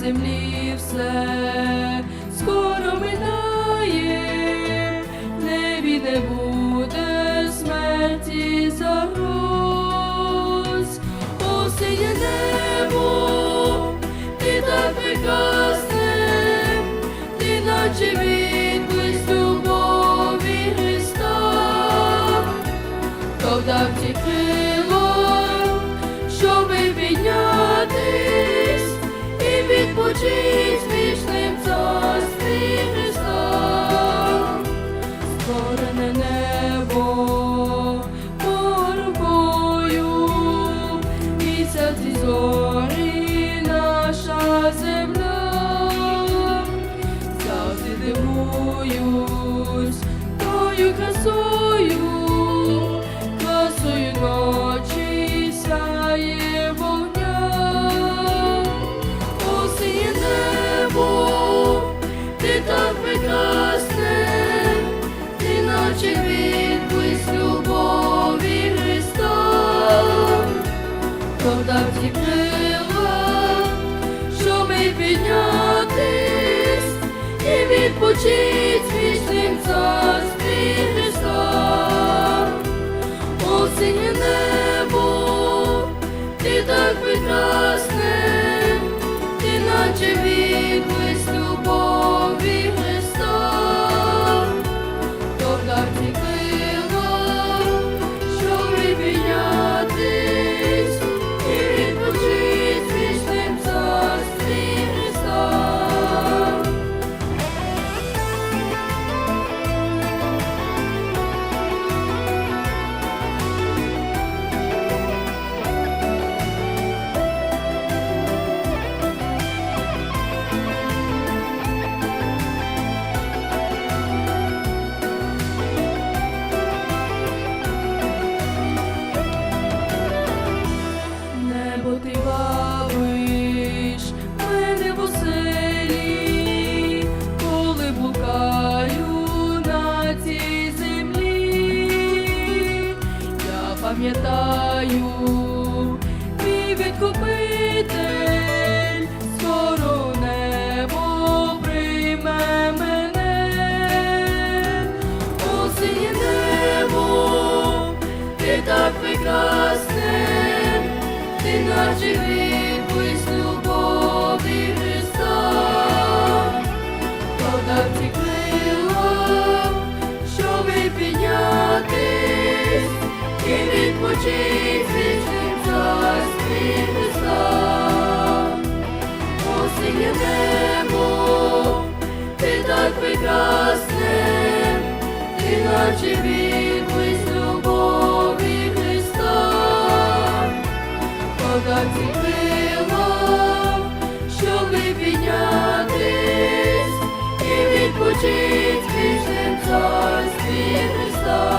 землі все скоро минає, в небі не буде смерті загроз, осіннє небо, ти так прекрасне, ти наче відблиск любові Христа, хто вдав ті крила, щоби піднятись і відпочить в вічним хто дав ті щоби піднятись і відпочить вічним царстві Христа. Осіннє небо, ти так прекрасне, ти наче Бавиш мене в оселі, коли блукаю на цій землі. Я пам'ятаю, мій відкупитель, скоро прийме мене. Осіннє небо, ти так прекрасне, наче відблиск любові Христа, подав ті крила, щоби піднятись і відпочить в вічним царстві Христа. Осіннє небо, ти так прекрасне, ти наче подав ці крила, щоби піднятись і відпочить в царстві Христа.